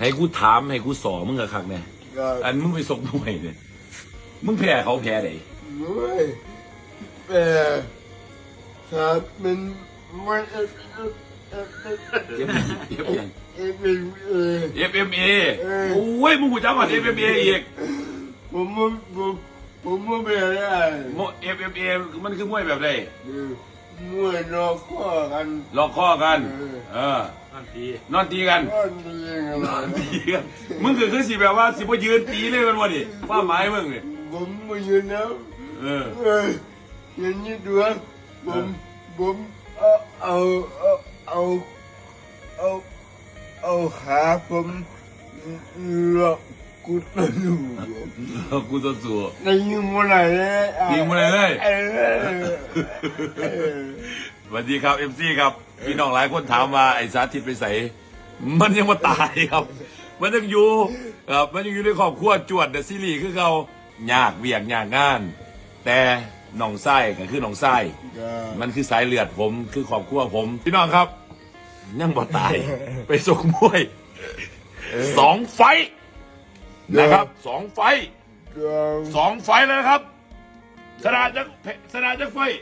ให้กูถามให้กูสอมึงกะคักเนี่ยก็อันมึงไปส่งมวยเนี่ยมึงแพ้เขาแพ้ไหนด้วยแต่ถ้าเป็นมันเอฟเอฟเอฟเอฟเอฟเอฟเอฟเอฟเอฟเอฟเอ็มเอโอ้ยมึงกูจำว่าเอฟเอ็มเออีกผมผมผมผมไม่เป็นไรเอฟเอ็มเอมันคือมวยแบบไหน มวยนอกข้อกันลอกข้อกัน เออ นั่นทีนอนตีกัน ก็ดีกันนอนตีกันมึงคือคือสิแบบว่าสิบ่ยืนตีเลยมันวะนี่ว่าหมายมึงเนี่ยผมไม่ยืนแล้วเออ เอออย่างนี้ด้วยผมผมเอาเอาเอาเอาเอาขาผมหลอก กุดมาดูกูตัวสัวในยิงมาไหนเลยยิงมาไหนเลยเออเออสวัสดีครับเอ็มซีครับพี่น้องหลายคนถามว่าไอ้สาธิตไปใส่มันยังมาตายครับ มันยังอยู่ครับมันยังอยู่ในครอบครัวจวดเดอะซีรีส์คือเขายากเวียกยากงาน แต่หนองไส้ก็คือหนองไส้ก็มันคือสายเลือดผมคือครอบครัวผม พี่น้องครับยังบ่ตายไปส่งมวยสองไฟท์ นะครับสองไฟท์ก็สองไฟท์แล้วนะครับสนาจักสนาจักไฟท์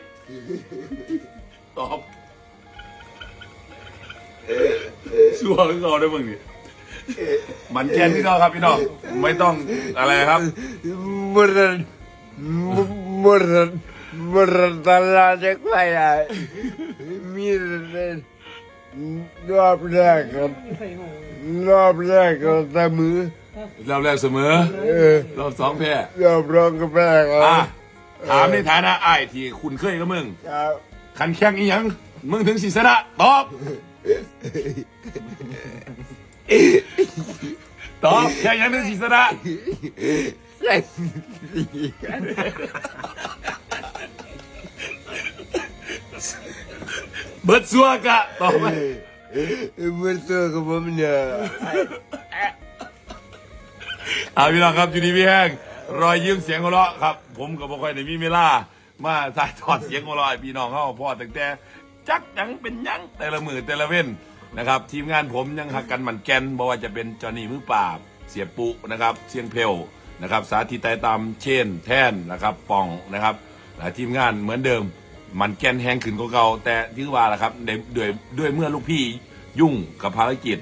ตอบชัวร์หรือเปล่าได้มึงนี่มันแกนพี่น้องครับพี่น้องไม่ต้องอะไรครับมรดมรดมรดตลาดจะไปไหนมีแต่รอบแรกครับรอบแรกก็แต่มือ รอบแรกเสมอเออรอบสองแพ้รอบรองก็แพ้คอะรับถามในฐานะไอ้ายที่คุณเคยกับมึง ครับขันแข่งอีหยัง มึงถึงสีสนะตอบ ตอบแข่งอีหยังถึงสีสนะแข่งเบิดซัวกะตอบไปเมื่อตัวกับผมเนี่ย อาพี่น้องครับอยู่ดีพี่แห้งรอยยิ้มเสียงหัวเราะครับ ผมกับบ่คอยได้มีเวลามาถ่ายทอดเสียงหัวเราะให้พี่น้องเขาพ่อตั้งแต่จักยังเป็นยังแต่ละมือแต่ละเว้นนะครับทีมงานผมยังหักกันหมันแกนบ่ว่าจะเป็นจอห์นนี่มือปราบเสียปุนะครับเสียงเพลวนะครับสาธิตไตรตามเช่น แท่นนะครับป่องนะครับทีมงานเหมือนเดิมมันแกนแหงขึ้นกว่าเก่าแต่ที่ว่าละครับด้วยด้วยเมื่อลูกพี่ยุ่งกับภารกิจ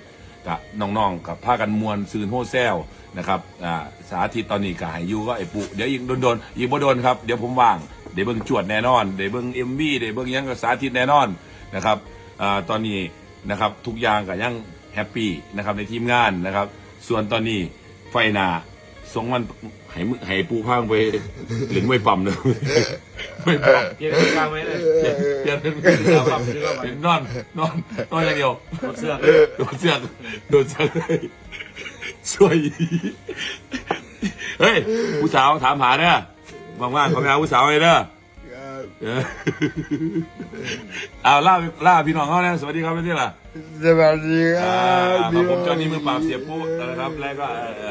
กับน้องๆกับผ้ากันมวลซืนโฮเซลนะครับอ่าสาธิตตอนนี้ก็ใหายยูก็ไอ้ปุเดี๋ยวอีกโดนๆอีกบ่โดนครับเดี๋ยวผมว่างเดี๋ยวเบิ่งจวดแน่นอนเดี๋ยวเบิ่งเอ็มวีเดี๋ยวเบิ่งยังกับสาธิตแน่นอนนะครับอ่าตอนนี้นะครับทุกอย่างก็ยังแฮปปี้นะครับในทีมงานนะครับ ส่วนตอนนี้ไฟนาสงมันให้มึให้ปูพังไปหลินไม่ปั๊มเลย ไม่ปั๊มเกียร์กลางไว้เลยเปลี่ยนเปลี่ยนเป็นเป็นนอนนอนนอนอย่างเดียวรถเสื้อโดนเสือกโดนเสือกเลยช่วยเฮ้ยผู้สาวถามหาเด้อว่างๆขอไปหาผู้สาวเลยเด้อครับเอาล่าล่าพี่น้องเขาเนี่ยสวัสดีครับพี่ล่ะสวัสดีครับผมจอห์นนี่มือปราบเสียปุ๊นะครับแล้วก็